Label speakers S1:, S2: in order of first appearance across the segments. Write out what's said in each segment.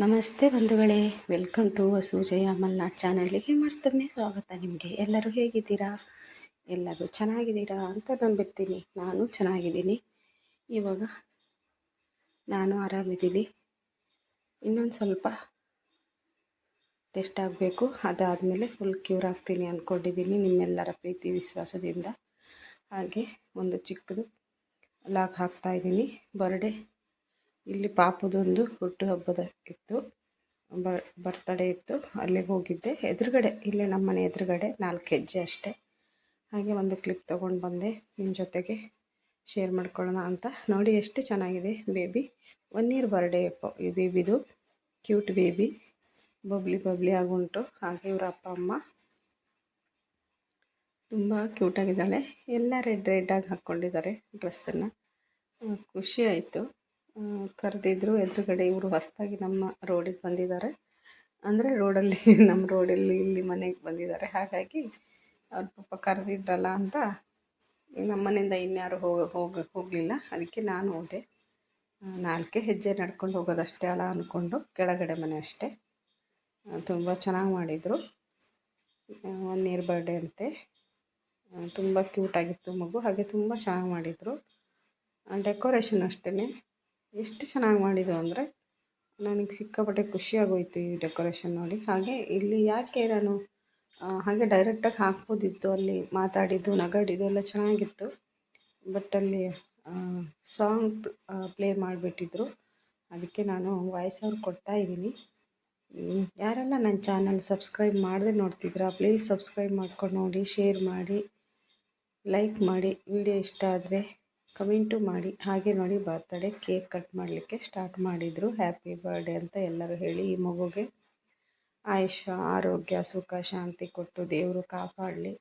S1: ನಮಸ್ತೆ ಬಂಧುಗಳೇ, welcome to ವಸೂಜಯ Malnad ಚಾನಲ್ಗೆ ಮತ್ತೊಮ್ಮೆ ಸ್ವಾಗತ ನಿಮಗೆ. ಎಲ್ಲರೂ ಹೇಗಿದ್ದೀರಾ? ಎಲ್ಲರೂ ಚೆನ್ನಾಗಿದ್ದೀರಾ ಅಂತ ನಂಬಿರ್ತೀನಿ. ನಾನು ಚೆನ್ನಾಗಿದ್ದೀನಿ. ಇವಾಗ ನಾನು ಆರಾಮಿದ್ದೀನಿ. ಇನ್ನೊಂದು ಸ್ವಲ್ಪ ಟೆಸ್ಟ್ ಆಗಬೇಕು. ಅದಾದಮೇಲೆ ಫುಲ್ ಕ್ಯೂರ್ ಆಗ್ತೀನಿ ಅಂದ್ಕೊಂಡಿದ್ದೀನಿ ನಿಮ್ಮೆಲ್ಲರ ಪ್ರೀತಿ, ವಿಶ್ವಾಸದಿಂದ. ಹಾಗೆ ಒಂದು ಚಿಕ್ಕದು ಲಾಕ್ ಹಾಕ್ತಾಯಿದ್ದೀನಿ ಬರ್ಡೇ ಇಲ್ಲಿ ಪಾಪದೊಂದು ಹುಟ್ಟುಹಬ್ಬದ ಇತ್ತು ಬರ್ತಡೇ ಇತ್ತು, ಅಲ್ಲಿಗೆ ಹೋಗಿದ್ದೆ. ಎದುರುಗಡೆ, ಇಲ್ಲೇ ನಮ್ಮ ಮನೆ ಎದುರುಗಡೆ ನಾಲ್ಕು ಹೆಜ್ಜೆ ಅಷ್ಟೇ. ಹಾಗೆ ಒಂದು ಕ್ಲಿಪ್ ತೊಗೊಂಡು ಬಂದೆ. ನಿಮ್ಮ ಜೊತೆಗೆ ಶೇರ್ ಮಾಡ್ಕೊಳ್ಳೋಣ ಅಂತ. ನೋಡಿ ಎಷ್ಟು ಚೆನ್ನಾಗಿದೆ ಬೇಬಿ ಒನ್ ಇಯರ್ ಬರ್ಡೇ ಈ ಬೇಬಿದು ಕ್ಯೂಟ್ ಬೇಬಿ ಬಬ್ಲಿ ಬಬ್ಲಿ ಆಗುಂಟು. ಹಾಗೆ ಇವರ ಅಪ್ಪ, ಅಮ್ಮ. ತುಂಬ ಕ್ಯೂಟಾಗಿದ್ದಾಳೆ ಎಲ್ಲ ರೆಡ್ ರೆಡ್ಡಾಗಿ ಹಾಕ್ಕೊಂಡಿದ್ದಾರೆ ಡ್ರೆಸ್ಸನ್ನು ಖುಷಿ ಆಯಿತು. ಕರೆದಿದ್ರು ಎದುರುಗಡೆ ಇವರು ಹೊಸದಾಗಿ ನಮ್ಮ ರೋಡಿಗೆ ಬಂದಿದ್ದಾರೆ. ಅಂದರೆ ರೋಡಲ್ಲಿ, ನಮ್ಮ ರೋಡಲ್ಲಿ ಇಲ್ಲಿ ಮನೆಗೆ ಬಂದಿದ್ದಾರೆ. ಹಾಗಾಗಿ ಅವ್ರ ಪಾಪ ಕರೆದಿದ್ರಲ್ಲ ಅಂತ ನಮ್ಮ ಮನೆಯಿಂದ ಇನ್ಯಾರು ಹೋಗ ಹೋಗ, ಹೋಗಲಿಲ್ಲ. ಅದಕ್ಕೆ ನಾನು ಹೋದೆ. ನಾಲ್ಕೇ ಹೆಜ್ಜೆ ನಡ್ಕೊಂಡು ಹೋಗೋದಷ್ಟೇ ಅಲ್ಲ ಅಂದ್ಕೊಂಡು ಕೆಳಗಡೆ ಮನೆ ಅಷ್ಟೇ. ತುಂಬ ಚೆನ್ನಾಗಿ ಮಾಡಿದರು. ಒನ್ ಇಯರ್ ಬರ್ಡೇ ಅಂತೆ. ತುಂಬ ಕ್ಯೂಟಾಗಿತ್ತು ಮಗು. ಹಾಗೆ ತುಂಬ ಚೆನ್ನಾಗಿ ಮಾಡಿದರು. ಡೆಕೋರೇಷನ್ ಅಷ್ಟೇ ಎಷ್ಟು ಚೆನ್ನಾಗಿ ಮಾಡಿದ್ರು ಅಂದರೆ ನನಗೆ ಸಿಕ್ಕಾಪಟ್ಟೆ ಖುಷಿಯಾಗೋಯ್ತು ಈ ಡೆಕೋರೇಷನ್ ನೋಡಿ. ಹಾಗೆ ಇಲ್ಲಿ ಯಾಕೆ ನಾನು ಹಾಗೆ ಡೈರೆಕ್ಟಾಗಿ ಹಾಕ್ಬೋದಿತ್ತು, ಅಲ್ಲಿ ಮಾತಾಡಿದ್ದು, ನಗಾಡಿದ್ದು ಎಲ್ಲ ಚೆನ್ನಾಗಿತ್ತು. ಬಟ್ ಅಲ್ಲಿ ಸಾಂಗ್ ಪ್ಲೇ ಮಾಡಿಬಿಟ್ಟಿದ್ರು. ಅದಕ್ಕೆ ನಾನು ವಾಯ್ಸ್ ಅವ್ರು ಕೊಡ್ತಾ ಇದ್ದೀನಿ ಯಾರೆಲ್ಲ ನನ್ನ ಚಾನಲ್ ಸಬ್ಸ್ಕ್ರೈಬ್ ಮಾಡದೆ ನೋಡ್ತಿದ್ರಾ ಪ್ಲೀಸ್ ಸಬ್ಸ್ಕ್ರೈಬ್ ಮಾಡ್ಕೊಂಡು ನೋಡಿ ಶೇರ್ ಮಾಡಿ ಲೈಕ್ ಮಾಡಿ. ವಿಡಿಯೋ ಇಷ್ಟ ಆದರೆ ಕಮೆಂಟು ಮಾಡಿ, ಹಾಗೆ ನೋಡಿ ಬರ್ತಡೇ ಕೇಕ್ ಕಟ್ ಮಾಡಲಿಕ್ಕೆ ಸ್ಟಾರ್ಟ್ ಮಾಡಿದರು. ಹ್ಯಾಪಿ ಬರ್ಡೇ ಅಂತ ಎಲ್ಲರೂ ಹೇಳಿ ಈ ಮಗುಗೆ ಆಯುಷ, ಆರೋಗ್ಯ, ಸುಖ, ಶಾಂತಿ ಕೊಟ್ಟು ದೇವರು ಕಾಪಾಡಲಿ.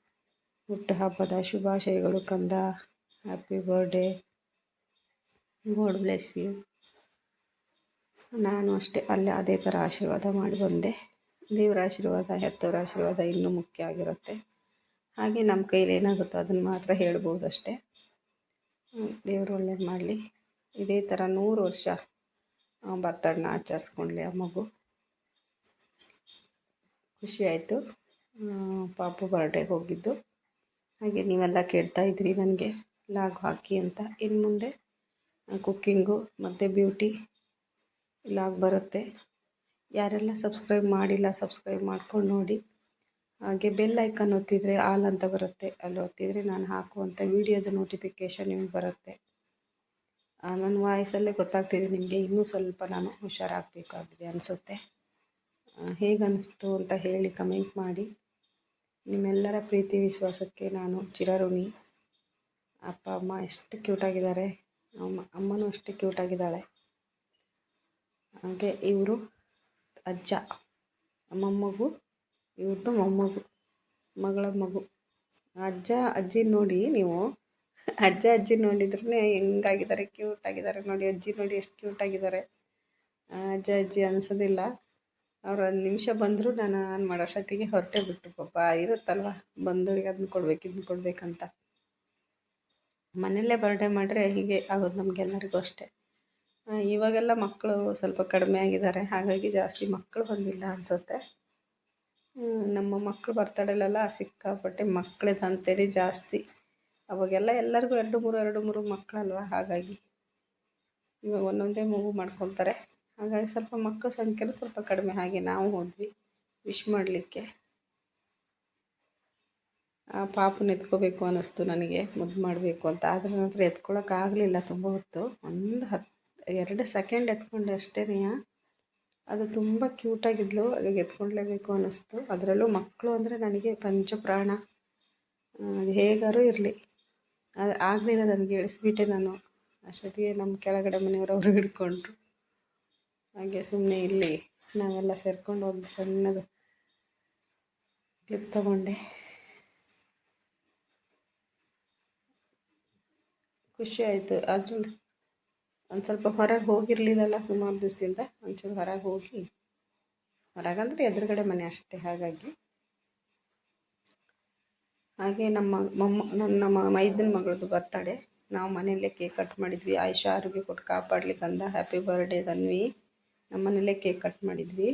S1: ಹುಟ್ಟುಹಬ್ಬದ ಶುಭಾಶಯಗಳು ಕಂದ. Happy birthday God bless you ನಾನು ಅಷ್ಟೇ ಅಲ್ಲೇ ಅದೇ ಥರ ಆಶೀರ್ವಾದ ಮಾಡಿ ಬಂದೆ. ದೇವರ ಆಶೀರ್ವಾದ ಹೆತ್ತವರ ಆಶೀರ್ವಾದ ಇನ್ನೂ ಮುಖ್ಯ ಆಗಿರುತ್ತೆ. ಹಾಗೆ ನಮ್ಮ ಕೈಲಿ ಏನಾಗುತ್ತೋ ಅದನ್ನು ಮಾತ್ರ ಹೇಳ್ಬೋದು ಅಷ್ಟೇ. ದೇವರು ಒಳ್ಳೇದು ಮಾಡಲಿ. ಇದೇ ಥರ ನೂರು ವರ್ಷ ಬರ್ತಡನ್ನ ಆಚರಿಸ್ಕೊಂಡ್ಲಿ ಆ ಮಗು. ಖುಷಿ ಆಯಿತು. ಪಾಪು ಬರ್ಡೇಗೆ ಹೋಗಿದ್ದು. ಹಾಗೆ ನೀವೆಲ್ಲ ಕೇಳ್ತಾ ಇದ್ರಿ ನನಗೆ, ಲಾಗ್ ಹಾಕಿ ಅಂತ. ಇನ್ನು ಮುಂದೆ ಕುಕ್ಕಿಂಗು ಮತ್ತು ಬ್ಯೂಟಿ ಲಾಗ್ ಬರುತ್ತೆ. ಯಾರೆಲ್ಲ ಸಬ್ಸ್ಕ್ರೈಬ್ ಮಾಡಿಲ್ಲ ಸಬ್ಸ್ಕ್ರೈಬ್ ಮಾಡ್ಕೊಂಡು ನೋಡಿ. ಹಾಗೆ ಬೆಲ್ ಐಕಾನ್ ಒತ್ತಿದರೆ ಆಲ್ ಅಂತ ಬರುತ್ತೆ. ಅಲ್ಲಿ ಒತ್ತಿದರೆ ನಾನು ಹಾಕುವಂಥ ವೀಡಿಯೋದ ನೋಟಿಫಿಕೇಶನ್ ನಿಮಗೆ ಬರುತ್ತೆ. ನನ್ನ ವಾಯ್ಸಲ್ಲೇ ಗೊತ್ತಾಗ್ತಿದೆ ನಿಮಗೆ. ಇನ್ನೂ ಸ್ವಲ್ಪ ನಾನು ಹುಷಾರಾಗಬೇಕಾಗಿದೆ ಅನಿಸುತ್ತೆ. ಹೇಗೆ ಅನ್ನಿಸ್ತು ಅಂತ ಹೇಳಿ ಕಮೆಂಟ್ ಮಾಡಿ. ನಿಮ್ಮೆಲ್ಲರ ಪ್ರೀತಿ, ವಿಶ್ವಾಸಕ್ಕೆ ನಾನು ಚಿರಋಣಿ. ಅಪ್ಪ, ಅಮ್ಮ ಎಷ್ಟು ಕ್ಯೂಟಾಗಿದ್ದಾರೆ ಅಮ್ಮ, ಅಮ್ಮನೂ ಅಷ್ಟು ಕ್ಯೂಟಾಗಿದ್ದಾಳೆ ಹಾಗೆ ಇವರು ಅಜ್ಜ. ಅಮ್ಮಮ್ಮಗೂ ಇವ್ರದ್ದು ಮೊಮ್ಮಗು ಮಗಳ ಮಗು. ಅಜ್ಜ, ಅಜ್ಜಿ ನೋಡಿ ನೀವು. ಅಜ್ಜ, ಅಜ್ಜಿ ನೋಡಿದ್ರೂ ಹೆಂಗಾಗಿದ್ದಾರೆ ಕ್ಯೂಟ್ ಆಗಿದ್ದಾರೆ ನೋಡಿ. ಅಜ್ಜಿ ನೋಡಿ ಎಷ್ಟು ಕ್ಯೂಟ್ ಆಗಿದ್ದಾರೆ. ಅಜ್ಜ, ಅಜ್ಜಿ ಅನಿಸೋದಿಲ್ಲ. ಅವ್ರು ಒಂದು ನಿಮಿಷ ಬಂದರೂ ನಾನು ಮಾಡೋ ಅಷ್ಟೊತ್ತಿಗೆ ಹೊರಟೆ ಬಿಟ್ಟು ಪಾಪ ಇರುತ್ತಲ್ವ? ಬಂದವ್ರಿಗೆ ಅದನ್ನ ಕೊಡ್ಬೇಕು ಇದನ್ನ ಕೊಡಬೇಕಂತ. ಮನೆಯಲ್ಲೇ ಬರ್ಡೇ ಮಾಡಿದ್ರೆ ಹೀಗೆ ಆಗೋದು ನಮಗೆಲ್ಲರಿಗೂ ಅಷ್ಟೇ. ಇವಾಗೆಲ್ಲ ಮಕ್ಕಳು ಸ್ವಲ್ಪ ಕಡಿಮೆ ಆಗಿದ್ದಾರೆ. ಹಾಗಾಗಿ ಜಾಸ್ತಿ ಮಕ್ಕಳು ಬಂದಿಲ್ಲ ಅನಿಸುತ್ತೆ. ನಮ್ಮ ಮಕ್ಕಳು ಬರ್ತಡೇಲೆಲ್ಲ ಸಿಕ್ಕಾಪಟ್ಟೆ ಮಕ್ಳದ್ದು ಅಂತೇಳಿ ಜಾಸ್ತಿ. ಅವಾಗೆಲ್ಲ ಎಲ್ಲರಿಗೂ ಎರಡು ಮೂರು ಎರಡು ಮೂರು ಮಕ್ಕಳಲ್ವ? ಹಾಗಾಗಿ ಇವಾಗ ಒಂದೊಂದೇ ಮಗು ಮಾಡ್ಕೊತಾರೆ. ಹಾಗಾಗಿ ಸ್ವಲ್ಪ ಮಕ್ಕಳ ಸಂಖ್ಯೆನೂ ಸ್ವಲ್ಪ ಕಡಿಮೆ. ಹಾಗೆ ನಾವು ಹೋದ್ವಿ ವಿಶ್ ಮಾಡಲಿಕ್ಕೆ. ಆ ಪಾಪನ ಎತ್ಕೋಬೇಕು ಅನ್ನಿಸ್ತು ನನಗೆ, ಮುದ್ದು ಮಾಡಬೇಕು ಅಂತ. ಆದರೆ ನನ್ನ ಹತ್ರ ಎತ್ಕೊಳ್ಳೋಕ್ಕಾಗಲಿಲ್ಲ ತುಂಬ ಹೊತ್ತು. ಒಂದು ಹತ್ತು ಎರಡು ಸೆಕೆಂಡ್ ಎತ್ಕೊಂಡೆ ಅಷ್ಟೇ ಅದು ತುಂಬ ಕ್ಯೂಟಾಗಿದ್ಲು ಅದಕ್ಕೆ ಎತ್ಕೊಳ್ಳೇಬೇಕು ಅನ್ನಿಸ್ತು. ಅದರಲ್ಲೂ ಮಕ್ಕಳು ಅಂದರೆ ನನಗೆ ಪಂಚಪ್ರಾಣ ಅದು ಹೇಗಾರು ಇರಲಿ. ಅದು ಆಗಲಿಲ್ಲ ನನಗೆ ಇಳಿಸ್ಬಿಟ್ಟೆ ನಾನು. ಅಷ್ಟೊತ್ತಿಗೆ ನಮ್ಮ ಕೆಳಗಡೆ ಮನೆಯವರು ಹಿಡ್ಕೊಂಡ್ರು. ಹಾಗೆ ಸುಮ್ಮನೆ ಇಲ್ಲಿ ನಾವೆಲ್ಲ ಸೇರ್ಕೊಂಡು ಒಂದು ಸಣ್ಣದು ಕ್ಲಿಪ್ ತಗೊಂಡೆ. ಖುಷಿ ಆಯಿತು. ಅದ್ರಲ್ಲಿ ಒಂದು ಸ್ವಲ್ಪ ಹೊರಗೆ ಹೋಗಿರಲಿಲ್ಲಲ್ಲ ಸುಮಾರು ದಿವಸದಿಂದ, ಒಂಚೂರು ಹೊರಗೆ ಹೋಗಿ. ಹೊರಗಂದ್ರೆ ಎದುರುಗಡೆ ಮನೆ ಅಷ್ಟೇ, ಹಾಗಾಗಿ. ಹಾಗೆ ನಮ್ಮ ಮೊಮ್ಮ, ನನ್ನ ಮೈದನ ಮಗಳದ್ದು ಬರ್ತಾಳೆ ನಾವು ಮನೆಯಲ್ಲೇ ಕೇಕ್ ಕಟ್ ಮಾಡಿದ್ವಿ. ಆಯುಷ ಆರೋಗ್ಯ ಕೊಟ್ಟು ಕಾಪಾಡ್ಲಿಕ್ಕೆ ಅಂದ ಹ್ಯಾಪಿ ಬರ್ಡೇ ತನ್ವಿ. ಮನೆಯಲ್ಲೇ ಕೇಕ್ ಕಟ್ ಮಾಡಿದ್ವಿ.